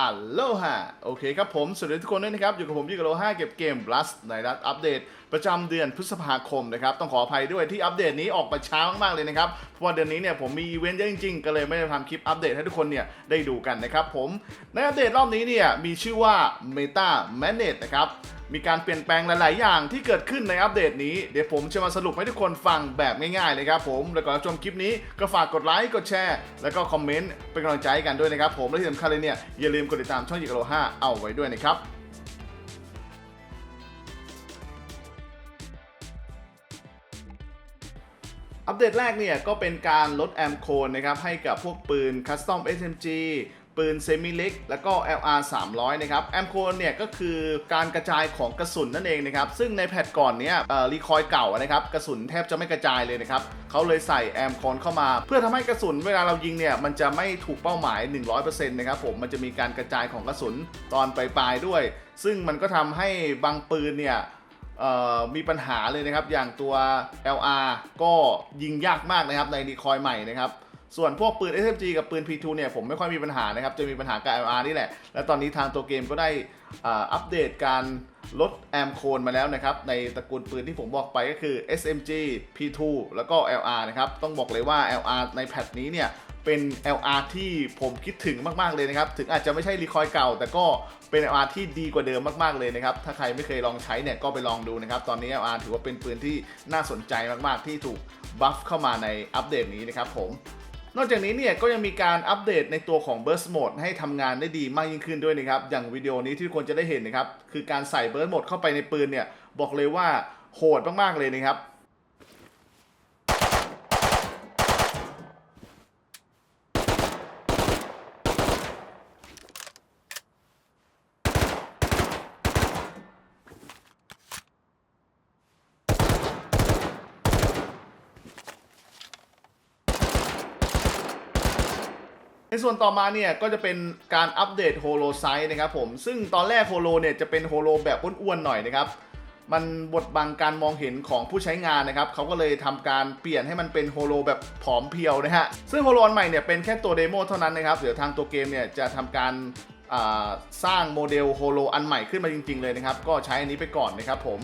อัลโลฮาโอเคครับผม สวัสดีทุกคนด้วยนะครับ อยู่กับผมยี่กับโลฮาเก็บเกม Plus ในรัฐอัปเดต ประจำเดือนพฤษภาคมนะครับต้องขออภัยด้วยที่อัปเดตนี้ออกมาช้ามากๆเลยนะครับเพราะว่าเดือนนี้เนี่ยผมมีอีเวนต์เยอะจริงๆ ก็เลยไม่ได้ทำคลิปอัปเดตให้ทุกคนเนี่ยได้ดูกันนะครับผมในอัปเดตรอบนี้เนี่ยมีชื่อว่า Meta Manage นะครับมีการเปลี่ยนแปลงหลาย ๆ อย่างที่เกิดขึ้นในอัปเดตนี้ เดี๋ยวผมจะมาสรุปให้ทุกคนฟังแบบง่าย ๆ เลยครับผม แล้วก่อนรับชมคลิปนี้ก็ฝากกดไลค์ กดแชร์ แล้วก็คอมเมนต์เป็นกำลังใจกันด้วยนะครับผม และที่สำคัญเลยเนี่ย อย่าลืมกดติดตามช่องยิกโล5เอาไว้ด้วยนะครับ อัปเดตแรกเนี่ยก็เป็นการลดแอมโคนนะครับให้กับพวกปืน Custom SMG ปืนเซมิเล็กแล้วก็ LR 300 นะครับแอมโคนเนี่ยก็คือการกระจายของกระสุนนั่นเองนะครับ ซึ่งในแพทก่อนเนี้ยรีคอยเก่านะครับ กระสุนแทบจะไม่กระจายเลยนะครับเขาเลยใส่แอมโคนเข้ามา เพื่อทำให้กระสุนเวลาเรายิงเนี่ย มันจะไม่ถูกเป้าหมาย 100%นะครับผมมันจะมีการกระจายของกระสุนตอนปลายๆด้วย ซึ่งมันก็ทำให้บางปืนเนี่ย มีปัญหาเลยนะครับ อย่างตัว LR ก็ยิงยากมากนะครับในดีคอยใหม่นะครับส่วนพวกปืน SMG กับปืน P2 เนี่ยผมไม่ค่อยมีปัญหานะครับ จะมีปัญหากับ LR นี่แหละ และตอนนี้ทางตัวเกมก็ได้อัปเดตการลดแอมโคนมาแล้วนะครับ ในตระกูลปืนที่ผมบอกไปก็คือ SMG P2 แล้วก็ LR นะครับ ต้องบอกเลยว่า LR ในแพทนี้เนี่ย เป็น LR ที่ผมคิดถึงมากๆเลยนะครับ ถึงอาจจะไม่ใช่รีคอยเก่า แต่ก็เป็น LR ที่ดีกว่าเดิมมากๆเลยนะครับ ถ้าใครไม่เคยลองใช้เนี่ยก็ไปลองดูนะครับ ตอนนี้ LR ถือว่าเป็นปืนที่น่าสนใจมากๆ ที่ถูกบัฟเข้ามาในอัปเดตนี้นะครับผมนอกจากนี้เนี่ยก็ยังมีการอัปเดตในตัวของ Burst Mode ให้ทำงานได้ดีมากยิ่งขึ้นด้วยนะครับ อย่างวิดีโอนี้ที่ทุกคนจะได้เห็นนะครับ คือการใส่ Burst Mode เข้าไปในปืนเนี่ย บอกเลยว่าโหดมากๆเลยนะครับ ในส่วนต่อมาเนี่ยก็จะเป็นการอัปเดตโฮโลไซส์นะครับผมซึ่งตอนแรกโฮโลเนี่ยจะเป็นโฮโลแบบอ้วนๆหน่อยนะครับมันบดบังการมองเห็นของผู้ใช้งานนะครับเขาก็เลยทำการเปลี่ยนให้มันเป็นโฮโลแบบผอมเพรียวนะฮะซึ่งโฮโลอันใหม่เนี่ยเป็นแค่ตัวเดโมเท่านั้นนะครับเดี๋ยวทางตัวเกมเนี่ยจะทำการสร้างโมเดลโฮโลอันใหม่ขึ้นมาจริงๆเลยนะครับก็ใช้อันนี้ไปก่อนนะครับผม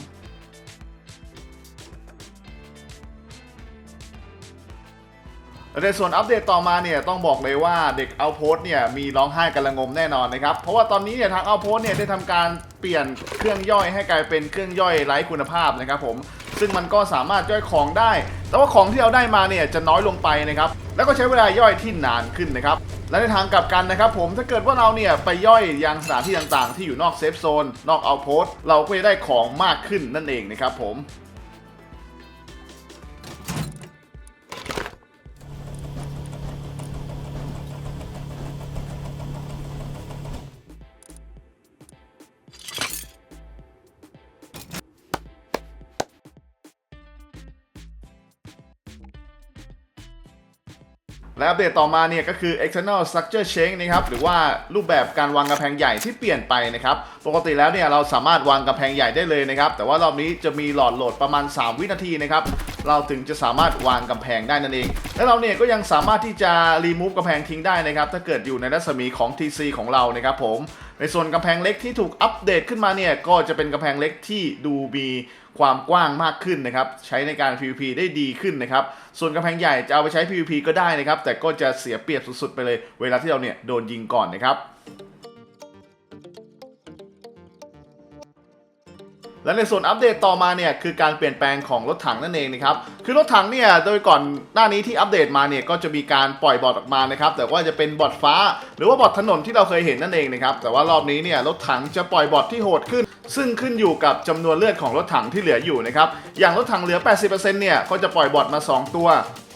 ในส่วนอัปเดตต่อมาเนี่ยต้องบอกเลยว่าเด็กเอาโพสเนี่ยมีร้องไห้กันละงมแน่นอนนะครับ เพราะว่าตอนนี้เนี่ยทางเอาโพสเนี่ยได้ทำการเปลี่ยนเครื่องย่อยให้กลายเป็นเครื่องย่อยไร้คุณภาพนะครับผมซึ่งมันก็สามารถย่อยของได้ แต่ว่าของที่เราได้มาเนี่ยจะน้อยลงไปนะครับ แล้วก็ใช้เวลาย่อยที่นานขึ้นนะครับ และในทางกลับกันนะครับผม ถ้าเกิดว่าเราเนี่ยไปย่อยยังสถานที่ต่างๆ ที่อยู่นอกเซฟโซน นอกเอาโพสเราก็จะได้ของมากขึ้นนั่นเองนะครับผม และอัปเดตต่อมาเนี่ยก็คือ external structure change นะครับหรือว่ารูปแบบการวางกำแพงใหญ่ที่เปลี่ยนไปนะครับปกติแล้วเนี่ยเราสามารถวางกำแพงใหญ่ได้เลยนะครับแต่ว่ารอบนี้จะมีหลอดโหลดประมาณ 3 วินาทีนะครับ เราถึงจะสามารถวางกำแพงได้นั่นเอง และเราเนี่ยก็ยังสามารถที่จะ remove กำแพงทิ้งได้นะครับถ้าเกิดอยู่ในรัศมีของ TC ของเรานะครับผมในส่วนกำแพงเล็กที่ถูกอัปเดตขึ้นมาเนี่ยก็จะเป็นกำแพงเล็กที่ดูมีความกว้างมากขึ้นนะครับใช้ในการ PVP ได้ดีขึ้นนะครับส่วนกำแพงใหญ่จะเอาไปใช้ PVP ก็ได้นะครับแต่ก็จะเสียเปรียบสุดๆไปเลย เวลาที่เราเนี่ยโดนยิงก่อนนะครับ และในส่วนอัปเดตต่อมาเนี่ยคือการเปลี่ยนแปลงของรถถังนั่นเองนะครับคือรถถังเนี่ยโดยก่อนหน้านี้ที่อัปเดตมาเนี่ยก็จะมีการปล่อยบอทออกมานะครับแต่ว่าจะเป็นบอทฟ้า หรือว่าบอทถนนที่เราเคยเห็นนั่นเองนะครับแต่ว่ารอบนี้เนี่ยรถถังจะปล่อยบอทที่โหดขึ้น ซึ่งขึ้นอยู่กับจำนวนเลือดของรถถังที่เหลืออยู่นะครับอย่างรถถังเหลือ 80%เนี่ยก็จะปล่อยบอทมา 2 ตัว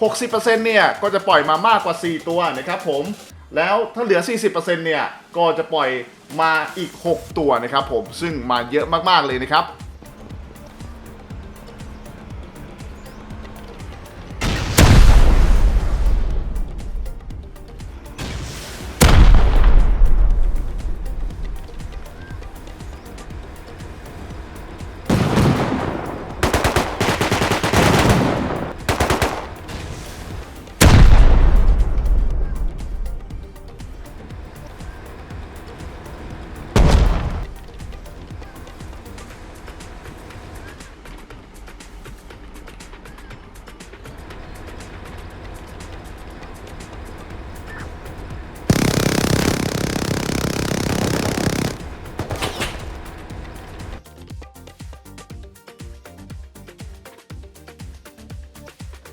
60%เนี่ยก็จะปล่อยมามากกว่า 4 ตัวนะครับผม แล้วถ้าเหลือ 40%เนี่ย ก็จะปล่อยมาอีก 6 ตัวนะครับผม ซึ่งมาเยอะมาก ๆ เลยนะครับ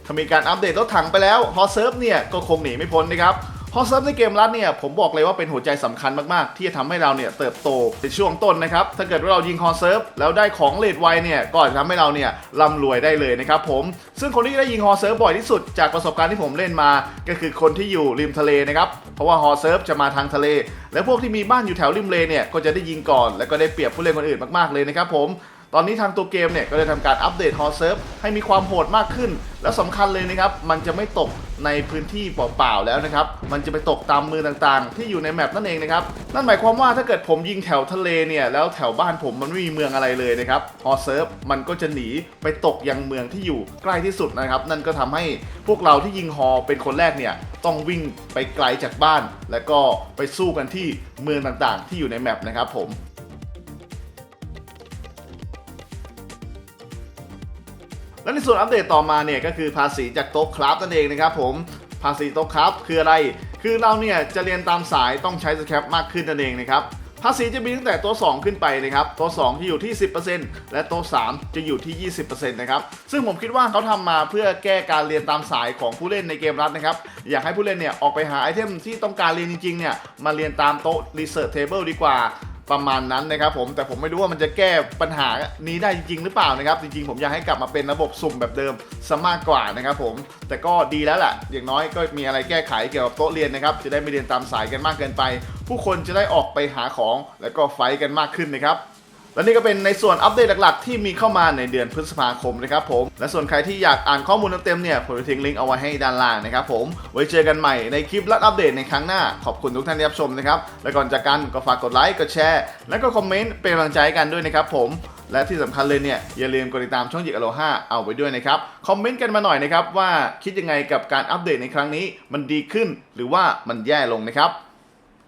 ถ้ามีการอัปเดตรถถังไปแล้วฮอเซิร์ฟเนี่ยก็คงหนีไม่พ้นนะครับฮอเซิร์ฟในเกมรัดเนี่ยผมบอกเลยว่าเป็นหัวใจสำคัญมากๆ ที่จะทำให้เราเนี่ยเติบโตในช่วงต้นนะครับ ถ้าเกิดว่าเรายิงฮอเซิร์ฟแล้วได้ของเลดไวเนี่ยก็จจะทำให้เราเนี่ยร่ำรวยได้เลยนะครับผมซึ่งคนที่ได้ยิงฮอเซิร์ฟบ่อยที่สุดจากประสบการณ์ที่ผมเล่นมา ก็คือคนที่อยู่ริมทะเลนะครับเพราะว่าฮอเซิร์ฟจะมาทางทะเล และพวกที่มีบ้านอยู่แถวริมเลเนี่ยก็จะได้ยิงก่อน แล้วก็ได้เปรียบผู้เล่นคนอื่นมากๆเลยนะครับผม ตอนนี้ทางตัวเกมเนี่ยก็ได้ทำการอัปเดตฮอเซิร์ฟให้มีความโหดมากขึ้น แล้วสำคัญเลยนะครับ มันจะไม่ตกในพื้นที่เปล่าๆแล้วนะครับ มันจะไปตกตามมือต่างๆ ที่อยู่ในแมปนั่นเองนะครับ นั่นหมายความว่าถ้าเกิดผมยิงแถวทะเลเนี่ย แล้วแถวบ้านผมมันไม่มีเมืองอะไรเลยนะครับฮอเซิร์ฟมันก็จะหนีไปตกยังเมืองที่อยู่ใกล้ที่สุดนะครับ นั่นก็ทำให้พวกเราที่ยิงฮอเป็นคนแรกเนี่ย ต้องวิ่งไปไกลจากบ้าน แล้วก็ไปสู้กันที่เมืองต่างๆ ที่อยู่ในแมปนะครับผม และในส่วนอัปเดตต่อมาเนี่ยก็คือภาษีจากโต๊ะคราฟนั่นเองนะครับผมภาษีโต๊ะคราฟคืออะไร คือเราเนี่ยจะเรียนตามสายต้องใช้สแครปมากขึ้นนั่นเองนะครับ ภาษีจะมีตั้งแต่โต๊ะ2ขึ้นไปนะครับ โต๊ะ2จะอยู่ที่ 10%และโต๊ะ3จะอยู่ที่ 20%นะครับ ซึ่งผมคิดว่าเขาทำมาเพื่อแก้การเรียนตามสายของผู้เล่นในเกมรัดนะครับ อยากให้ผู้เล่นเนี่ยออกไปหาไอเทมที่ต้องการเรียนจริงๆเนี่ยมาเรียนตามโต๊ะ Research Table ดีกว่า ประมาณนั้นนะครับผมแต่ผมไม่รู้ว่ามันจะแก้ปัญหานี้ได้จริง ๆ หรือเปล่านะครับ จริง ๆ ผมอยากให้กลับมาเป็นระบบสุ่มแบบเดิมซะมากกว่านะครับผมแต่ก็ดีแล้วแหละอย่างน้อยก็มีอะไรแก้ไขเกี่ยวกับโต๊ะเรียนนะครับจะได้ไม่เรียนตามสายกันมากเกินไป ผู้คนจะได้ออกไปหาของแล้วก็ไฟกันมากขึ้นนะครับ และนี่ก็เป็นในส่วนอัปเดตหลักๆ ที่มีเข้ามาในเดือนพฤษภาคมนะครับผม และส่วนใครที่อยากอ่านข้อมูลเต็มๆเนี่ยผมจะทิ้งลิงก์เอาไว้ให้ด้านล่างนะครับผม ไว้เจอกันใหม่ในคลิปและอัปเดตในครั้งหน้า ขอบคุณทุกท่านที่รับชมนะครับ และก่อนจากกันก็ฝากกดไลค์ กดแชร์ และก็คอมเมนต์เป็นกำลังใจกันด้วยนะครับผม และที่สำคัญเลยเนี่ยอย่าลืมกดติดตามช่องจิกอโลห้าเอาไว้ด้วยนะครับ คอมเมนต์กันมาหน่อยนะครับว่าคิดยังไงกับการอัปเดตในครั้งนี้ มันดีขึ้นหรือว่ามันแย่ลงนะครับ